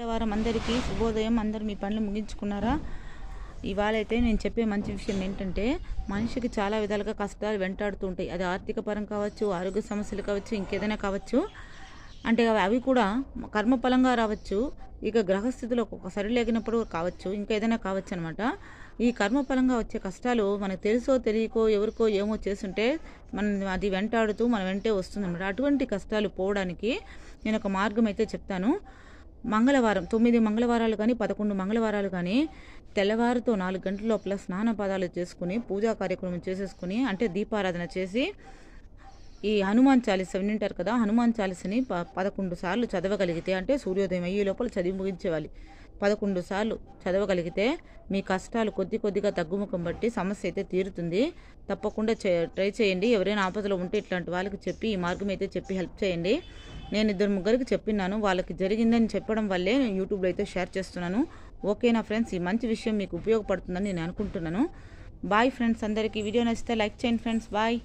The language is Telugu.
మంగళవారం అందరికీ శుభోదయం. అందరు మీ పనులు ముగించుకున్నారా? ఇవాళైతే నేను చెప్పే మంచి విషయం ఏంటంటే మనిషికి చాలా విధాలుగా కష్టాలు వెంటాడుతూ ఉంటాయి. అది ఆర్థిక పరం కావచ్చు ఆరోగ్య సమస్యలు కావచ్చు ఇంకేదైనా కావచ్చు. అంటే అవి- కూడా కర్మఫలంగా రావచ్చు. ఇక గ్రహస్థితిలో ఒక్కొక్కసారి లేగినప్పుడు కావచ్చు ఇంకా ఏదైనా కావచ్చు అనమాట ఈ కర్మఫలంగా వచ్చే కష్టాలు మనకు తెలుసో తెలియకో ఎవరికో ఏమో చేస్తుంటే మనం అది వెంటాడుతూ మన వెంటే వస్తుందన్నమాట. అటువంటి కష్టాలు పోవడానికి నేను ఒక మార్గం అయితే చెప్తాను. మంగళవారం తొమ్మిది మంగళవారాలు కానీ పదకొండు మంగళవారాలు కానీ తెల్లవారుతో నాలుగు గంటల లోపల స్నాన పదాలు చేసుకుని పూజా కార్యక్రమం చేసేసుకుని అంటే దీపారాధన చేసి ఈ హనుమాన్ చాలీస వింటారు కదా హనుమాన్ చాలీసని ప పదకొండు సార్లు చదవగలిగితే అంటే సూర్యోదయం అయ్యే లోపల చదివి ముగించేవాలి. పదకొండు సార్లు చదవగలిగితే మీ కష్టాలు కొద్ది కొద్దిగా తగ్గుముఖం బట్టి సమస్య అయితే తీరుతుంది. తప్పకుండా చే ట్రై చేయండి. ఎవరైనా ఆపదలో ఉంటే ఇట్లాంటి వాళ్ళకి చెప్పి ఈ మార్గం అయితే చెప్పి హెల్ప్ చేయండి. నేను ఇద్దరు ముగ్గురికి చెప్పినాను వాళ్ళకి జరిగిందని చెప్పడం వల్లే నేను యూట్యూబ్లో అయితే షేర్ చేస్తున్నాను. ఓకేనా ఫ్రెండ్స్? ఈ మంచి విషయం మీకు ఉపయోగపడుతుందని నేను అనుకుంటున్నాను. బాయ్ ఫ్రెండ్స్ అందరికీ. వీడియో నచ్చితే లైక్ చేయండి ఫ్రెండ్స్. బాయ్.